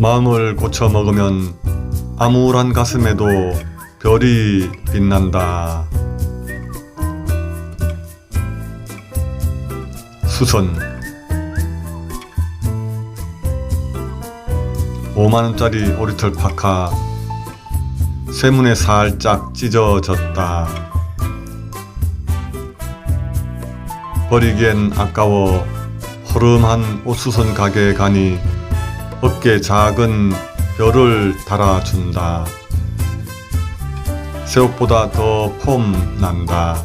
마음을 고쳐 먹으면 암울한 가슴에도 별이 빛난다. 수선 5만원짜리 오리털 파카 쇠문에 살짝 찢어졌다. 버리기엔 아까워 허름한 옷수선 가게에 가니 어깨 작은 별을 달아준다. 새 옷보다 더 폼 난다.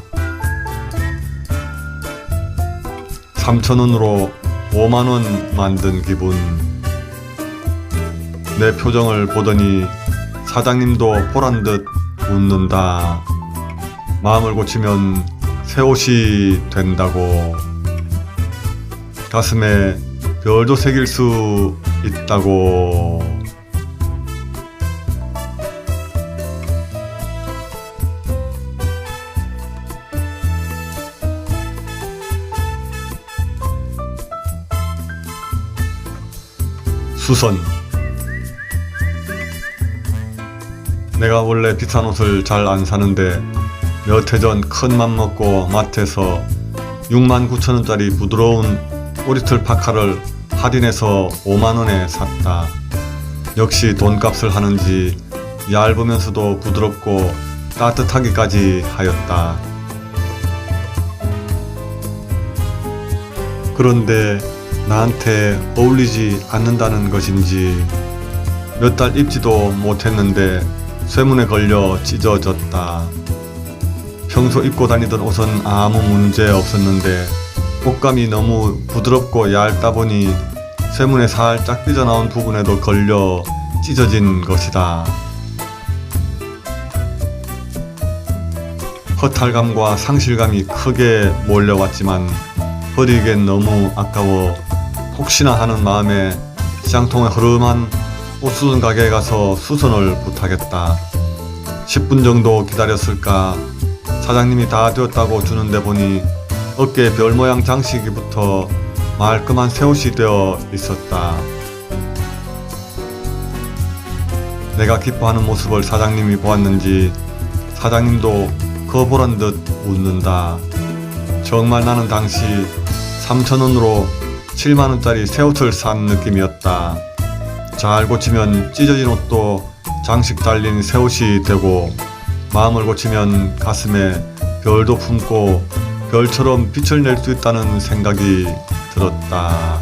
3천원으로 5만원 만든 기분. 내 표정을 보더니 사장님도 보란 듯 웃는다. 마음을 고치면 새 옷이 된다고. 가슴에 별도 새길 수 있다고. 수선 내가 원래 비싼 옷을 잘 안 사는데 몇 해 전 큰 맘 먹고 마트에서 6만 9천 원짜리 부드러운 오리털 파카를 할인해서 5만 원에 샀다. 역시 돈값을 하는지 얇으면서도 부드럽고 따뜻하기까지 하였다. 그런데 나한테 어울리지 않는다는 것인지 몇 달 입지도 못했는데 쇠문에 걸려 찢어졌다. 평소 입고 다니던 옷은 아무 문제 없었는데 옷감이 너무 부드럽고 얇다 보니 쇠문에 살짝 삐져나온 부분에도 걸려 찢어진 것이다. 허탈감과 상실감이 크게 몰려왔지만 버리기엔 너무 아까워 혹시나 하는 마음에 시장통에 흐름한 옷수선 가게에 가서 수선을 부탁했다. 10분 정도 기다렸을까 사장님이 다 되었다고 주는데 보니 어깨에 별 모양 장식이 붙어 말끔한 새 옷이 되어 있었다. 내가 기뻐하는 모습을 사장님이 보았는지 사장님도 거보란 듯 웃는다. 정말 나는 당시 3천원으로 7만원짜리 새 옷을 산 느낌이었다. 잘 고치면 찢어진 옷도 장식 달린 새 옷이 되고 마음을 고치면 가슴에 별도 품고 별처럼 빛을 낼 수 있다는 생각이 들었다.